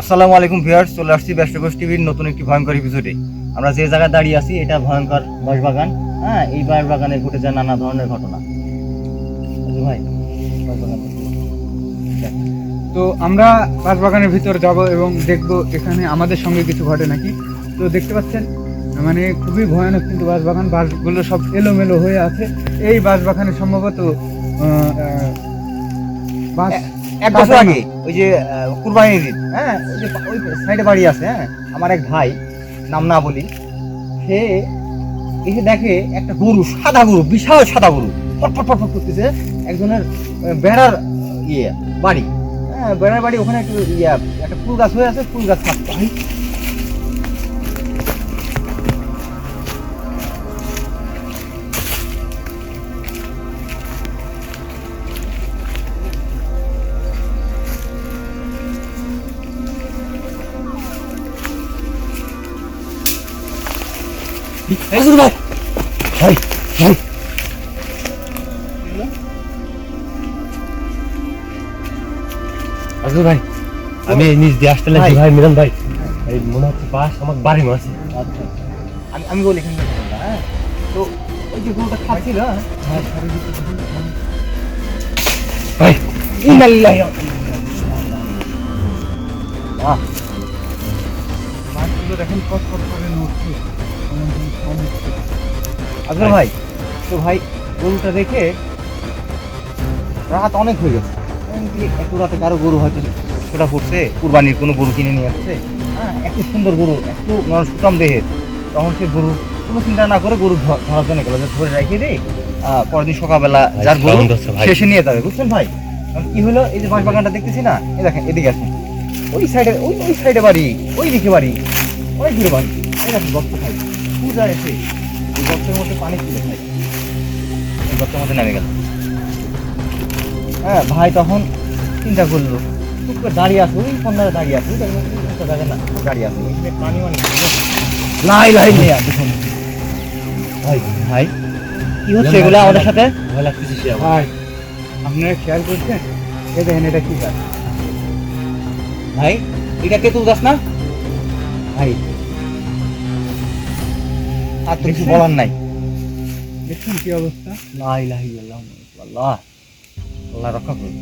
আসসালামু আলাইকুম ভিউয়ার্স, চলে আসছি ব্যস্তকোষ টিভির নতুন একটি ভয়ঙ্কর এপিসোডে আমরা যে জায়গায় দাঁড়িয়ে আছি, এটা ভয়ঙ্কর বাঁশবাগান। হ্যাঁ এই বাঁশবাগানে ঘটে যায় নানা ধরনের ঘটনা। তো আমরা বাঁশবাগানের ভিতর যাব এবং দেখব এখানে আমাদের সঙ্গে কিছু ঘটে নাকি। তো দেখতে পাচ্ছেন মানে খুবই ভয়ানক কিন্তু বাঁশবাগান। বাসগুলো সব এলোমেলো হয়ে আছে। এই বাঁশবাগানে সম্ভবত বাঁশ এক বছর আগে, ওই যে কুরবানির ঈদ হ্যাঁ? ওই যে, ওই সাইডে বাড়ি আছে হ্যাঁ? আমার এক ভাই, নাম না বলি, সে এসে দেখে একটা গরু, সাদা গরু, বিশাল সাদা গরু পটপট পটপট করতেছে একজনের বেড়ার ইয়ে বাড়ি। হ্যাঁ বেড়ার বাড়ি, ওখানে একটু ইয়ে একটা ফুল গাছ হয়ে আছে, ফুল গাছ থাকতো ভাই। ভাই ভাই। আজকে ভাই। আমি নিচ দিয়ে আসতে ভাই। লাগছি ভাই মিলন ভাই। এই মনে হচ্ছে পাশ আমার বাড়ি মাছ আচ্ছা আমি আমি বলি এখানে হ্যাঁ? তো ওই যে গরুটা খাচ্ছিল হ্যাঁ? ভাই। বাঁশগুলো দেখেন কটকট করে নড়ছে। আজকে ভাই। তো ভাই গরুটা দেখে রাত অনেক হয়ে গেছে। এত রাতে কারও গরু হয়তো ছোটা পড়ছে কুরবানির কোনো গরু কিনে নিয়ে আসছে? হ্যাঁ এত সুন্দর গরু একটু মানে সুটাম দেহের তখন সে গরু কোনো চিন্তা না করে গরু ধরার জন্য গেলো ধরে রেখে দিই পরের দিন সকালবেলা যার গরু শেষে নিয়ে যাবে বুঝছেন ভাই? কি হলো এই যে বাঁশ বাগানটা দেখতেছি না এই দেখেন এদিকে আসুন। ওই সাইডে ওই ওই সাইডে বাড়ি ওই দিকে বাড়ি অনেক দূরে বাড়ি। এই দেখেন খাই পূজা এসে। গর্তের মধ্যে পানি খাই। এই গর্তের মধ্যে নেমে গেল হ্যাঁ ভাই তখন চিন্তা করল চুপ করে দাঁড়িয়ে আছে ওই কন্যারে দাঁড়িয়ে ওই দেখেন, না দাঁড়িয়ে এখানে পানি মানে লাই লাই নিয়ে আছে ভাই ভাই কি হচ্ছে এগুলো আমাদের সাথে? ভয় লাগতেছে সে ভাই আপনারা খেয়াল করছেন? এই দেখেন এটা কি গাছ? ভাই এটা কেতুল গাছ না? ভাই আর তো কিছু বলার নাই। দেখছেন কি অবস্থা। লা ইলাহা ইল্লাল্লাহ আল্লাহ। আল্লাহ রক্ষা করুন।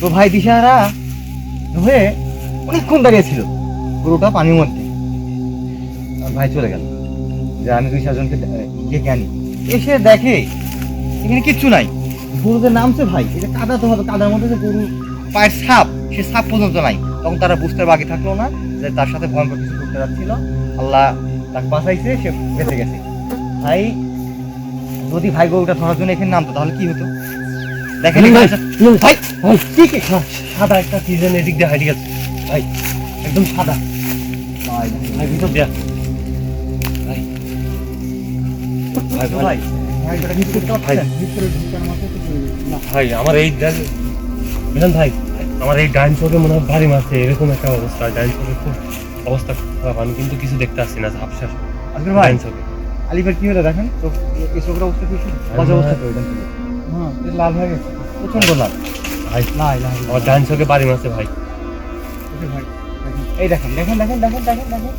তো ভাই দিশাহারা হয়ে অনেকক্ষণ দাঁড়িয়ে ছিল গরুটা পানির মধ্যে। আর ভাই চলে গেল। যে আমি দুই চারজনকে ডেকে আনি? এসে দেখে এখানে কিচ্ছু নাই। গরুদের নামছে ভাই। এটা কাদা তো হবে। কাদার মধ্যে যে গরু পায়ের সাপ সে সাপ পর্যন্ত নাই। তখন তারা বুঝতে বাকি থাকল না যে তার সাথে ভয়ঙ্কর কিছু করতে যাচ্ছিল। আল্লাহ তাকে বাঁচাইছে সে বেঁচে গেছে। ভাই যদি ভাই গরুটা ধরার জন্য এখানে নামতো তাহলে কি হতো? দেখেন ভাই, ভাই ভাই কি কি সাদা একটা যেন এদিক দিয়ে হাইটে গেছে। ভাই একদম সাদা। ভাই ভিতর দেয়া। ভাই। ভাই ভাই। ভাই ভাই ভাই ভাই আমার এই মিলন ভাই আমার এই ডাইন চোখে মনে হয় বাড়ি মারছে এরকম একটা অবস্থা। ডাইন চোখে খুব অবস্থা খারাপ। আমি কিন্তু কিছু দেখতে আসছি না ঝাপসা। আজকে ভাই ডাইন চোখে। আলিফের কি হলো দেখেন? চোখ এই চোখের অবস্থা কি বাজে অবস্থা। তো হ্যাঁ লাল হয়ে গেছে। প্রচণ্ড লাভ ভাই না না আমার ডাইন চোখে বাড়ি মারছে ভাই। ভাই এই দেখেন দেখেন দেখেন দেখেন দেখেন দেখেন।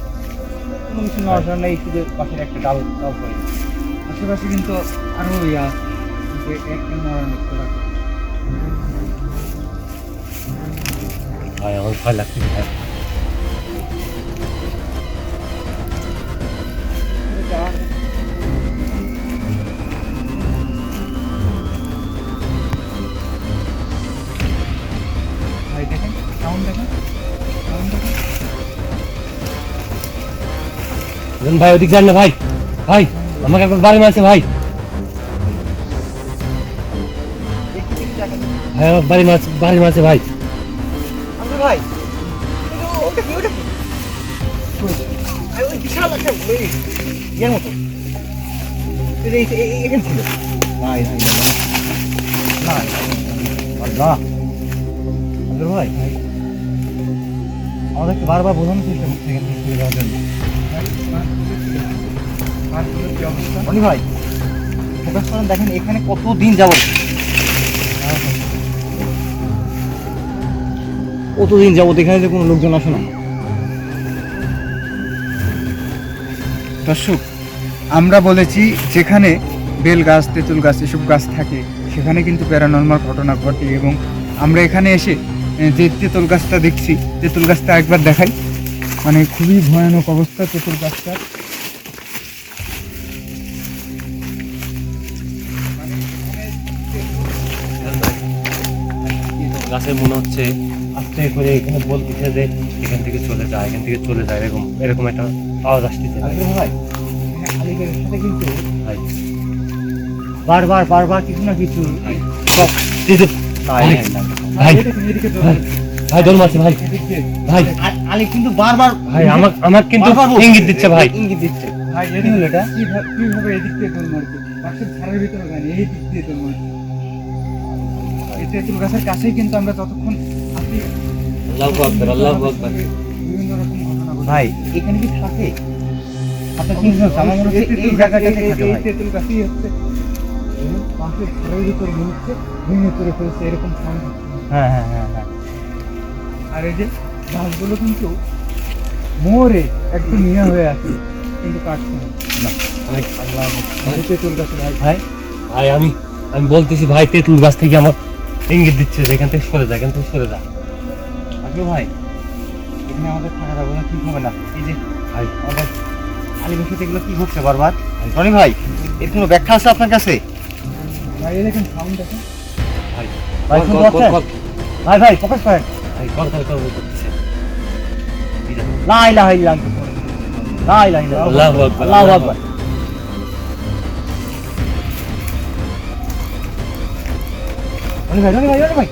কোনো কিছু নড়াচড়া নেই শুধু পাশের একটা ডাল ডাল পড়ে। আশেপাশে কিন্তু আরও ইয়া যে এক নড়ানো রাখে ভাই আমার ভয় লাগছে ভাই ভাই দেখেন সাউন্ড দেখেন সাউন্ড দেখেন মিলন ভাই ওদিক যান না ভাই ভাই আমাকে একবার বাড়ি মারছে ভাই দেখি দেখি দেখেন ভাই আমার বাড়ি মারছে বাড়ি মারছে ভাই আজকে ভাই। ওটা কি ওটা কি আরে ওই বিশাল একটা ওই ইয়ের মতো। এই যে এই- এই- এখানে ছিল। না এই ভাই। না আল্লাহ আজকে ভাই। আমাদেরকে বারবার বোঝানোর চেষ্টা চলে যাওয়ার জন্য। ভাই ফোকাস করেন দেখেন এখানে কতদিন যাব কতদিন যাবত এখানে যে কোনো লোকজন আসে না? দর্শক আমরা বলেছি যেখানে বেল গাছ তেঁতুল গাছ এসব গাছ থাকে সেখানে কিন্তু প্যারানর্মাল ঘটনা ঘটে এবং আমরা এখানে এসে যে তেঁতুল গাছটা দেখছি তেঁতুল গাছটা একবার দেখাই। মানে খুবই ভয়ানক অবস্থা তেঁতুল গাছটা। গাছের মনে হচ্ছে আস্তে করে এখানে বলতেছে যে এখান থেকে চলে যায় এখান থেকে চলে যায় এরকম এরকম একটা আওয়াজ আসতেছে। বারবার বারবার কিছু না কিছু। ভাই ভাই ভাই দৌড় মারছে ভাই। ভাই। আলি কিন্তু বারবার ভাই আমার আমার কিন্তু ইঙ্গিত দিচ্ছে ভাই। ইঙ্গিত দিচ্ছে। ভাই কি হলো এটা? কীভাবে এদিক দিয়ে দোল মারবে গাছের ধারের ভিতরে গানি এই দিক দিয়ে মারবে এই তেঁতুল গাছের কাছেই কিন্তু আমরা যতক্ষণ আছি আল্লাহু আকবার আল্লাহু আকবার। ভাই এখানে কি থাকে? আপনার কি আমার মনে হচ্ছে এই জায়গাটাতে থাকে এই ভাই তেঁতুল গাছই হচ্ছে। পাশের ধারের ভিতরে মনে হচ্ছে ভেঙে পড়ে ফেলছে এরকম সাউন্ড হ্যাঁ হ্যাঁ হ্যাঁ হ্যাঁ। আর এই যে গাছগুলো কিন্তু মোরে একদম নিয়া হয়ে আছে কিন্তু কাটছে না ভাই। তেঁতুল গাছে ভাই ভাই? ভাই আমি আমি বলতেছি ভাই তেঁতুল গাছ থেকে আমার ইঙ্গিত দিচ্ছে যে এখান থেকে সরে যায় এখান থেকে সরে যায় আগ্রহ ভাই? এখানে আমাদের থাকা যাবে না ঠিক হবে না? এই যে ভাই আমাদের আলি বসে এগুলো কি হচ্ছে বারবার? রনি ভাই এর কোনো ব্যাখ্যা আছে আপনার কাছে? ভাই এই দেখেন সাউন্ড দেখেন ভাই ভাই, ভাই ভাই ফোকাস করেন। ভাই কল কল কল করতেছে। লা ইলাহা ইল্লাল্লাহ লা ইলাহা ইল্লাল্লাহ আল্লাহু আকবার, আল্লাহু আল্লাহু আকবার। রনি ভাই রনি ভাই রনি ভাই।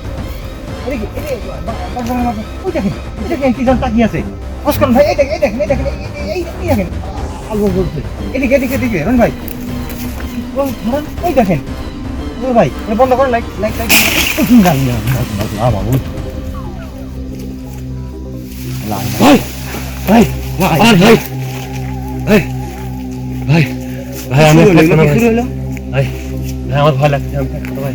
ওই দেখেন ওই দেখেন কি জন তাকিয়ে আছে। ফসকন ভাই এই দেখেন এই দেখেন এই দেখেন এই- দেখেন। আল্লাহ বলছে এদিকে এদিকে এদিকে রনি ভাই। ধরেন দেখেন। ভাই বন্ধ করেন লাইট লাইট লাইট। ভাই ভাই ভাই। ভাই ভাই ভাই ভাই ভাই। আমার ভয় লাগছে আমি ভাই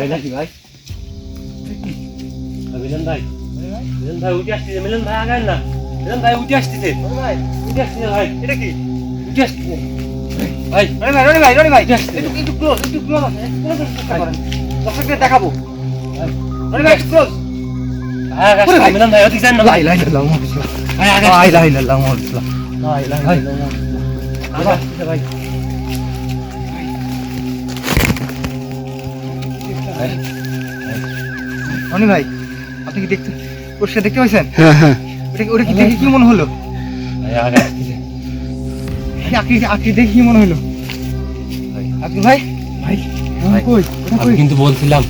ভাই নাকি ভাই? মিলন ভাই? মিলন ভাই উঠে আসতেছে মিলন ভাই আগান না। মিলন ভাই উঠে আসতেছে। ভাই। উঠে আসতেছে ভাই। এটা কি? উঠে আসতেছে। ভাই রনি ভাই রনি ভাই রনি ভাই। একটু একটু ক্লোজ একটু ক্লোজ করেন। দর্শকদের দেখাবো। রনি ভাই একটু ক্লোজ ভাই। মিলন ভাই ওদিকে যান না। ভাই মুহাম্মাদুর রাসূলুল্লাহ ভাই আগান লা ইলাহা ইল্লাল্লাহ মুহাম্মাদুর রাসূলুল্লাহ লা ইলাহা ভাই। রাসূলুল্লাহ আগান আসতেছে ভাই ভাই। ভাই আপনি কি দেখতে পরিষ্কার দেখতে পাইছেন? হ্যাঁ হ্যাঁ। ওটা কি- দেখে কি মনে হলো? ভাই আগান আসতেছে এই আকৃতি আকৃতি দেখে কি মনে হলো? আপনি ভাই? ভাই ভাই। কই? ওটা আমি কিন্তু বলছিলাম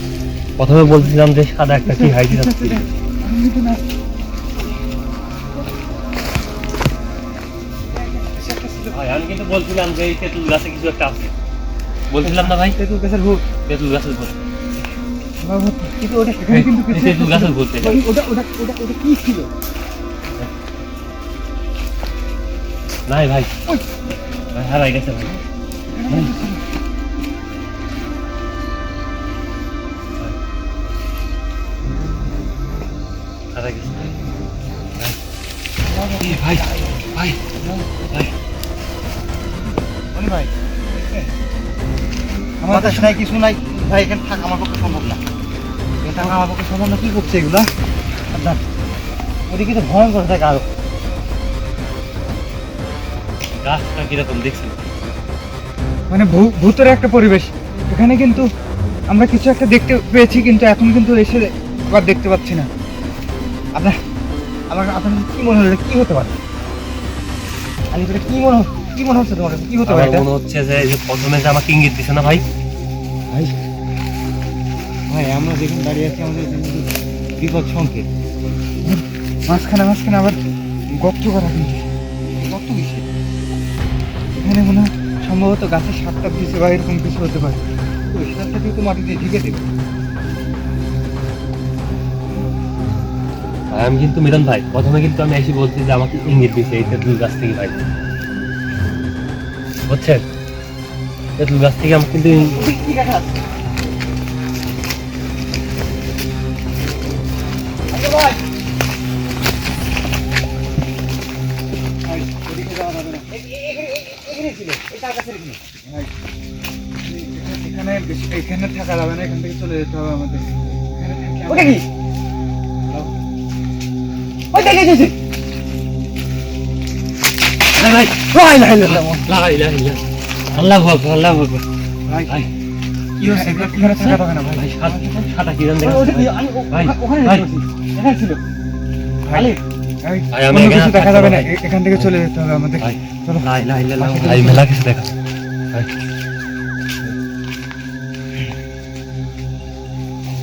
প্রথমে বলছিলাম যে সাদা একটা কি হাইট যাচ্ছে আমি না ভাই কিন্তু বলছিলাম যে এই তেঁতুল গাছে কিছু একটা আছে। বলছিলাম না ভাই? তেঁতুল গাছের ভূত তেঁতুল গাছের ভূত কিন্তু এখানে কিন্তু ওটা ওটা ওটা ওটা কি ছিল নাই ভাই। ভাই হারাই গেছে ভাই হারাই গেছে ভাই ভাই। ভাই ভাই ভাই ভাই আমার কাছে নাই, কিছু নাই ভাই, এখানে থাকা, আমার পক্ষে সম্ভব না এখানে থাকা আমার পক্ষে কি করছে এগুলা? আপনার ওদিকে তো ভয়ঙ্কর থাকে আরও। গাছটা কীরকম দেখছি মানে ভূতের একটা পরিবেশ। এখানে কিন্তু আমরা কিছু একটা দেখতে পেয়েছি কিন্তু এখন কিন্তু এসে আবার দেখতে পাচ্ছি না। আপনার আমার আপনার কি মনে হলো? কি হতে পারে? আমি এটা কি মনে কি মনে হচ্ছে তোমার কি হতে পারে মনে হচ্ছে যে প্রথমে যে আমাকে ইঙ্গিত দিছে না ভাই? ভাই ভাই আমরা যেখানে দাঁড়িয়ে আছি আমাদের বিপদ সংকেত। মাঝখানে মাঝখানে আবার গর্ত করা কিন্তু। কত কিসে এখানে মনে হয় সম্ভবত গাছের সাতটা দিয়েছে বা এরকম কিছু হতে পারে। ওই সাথে তো মাটি দিয়ে ঢেকে দেবে। আমি কিন্তু মিলন ভাই প্রথমে কিন্তু আমি এসে বলছি যে আমাকে ইঙ্গিত দিচ্ছে এই তেঁতুল গাছ থেকে ভাই। বুঝছেন? তেঁতুল গাছ থেকে আমাকে কিন্তু বেশি- এখানে থাকা যাবে না এখান থেকে চলে যেতে হবে আমাদের এখানে ওটা কি? এখানে এখানে ওটা কি? আমি ও- ভাই, ওখানে ভাই। দেখেছি। এখানে ছিল। ভাই, আলী, ভাই, ভাই, দেখা যাবে না। এখান থেকে চলে যেতে হবে আমাদের। ভাই মেলা কিছু দেখা। ভাই।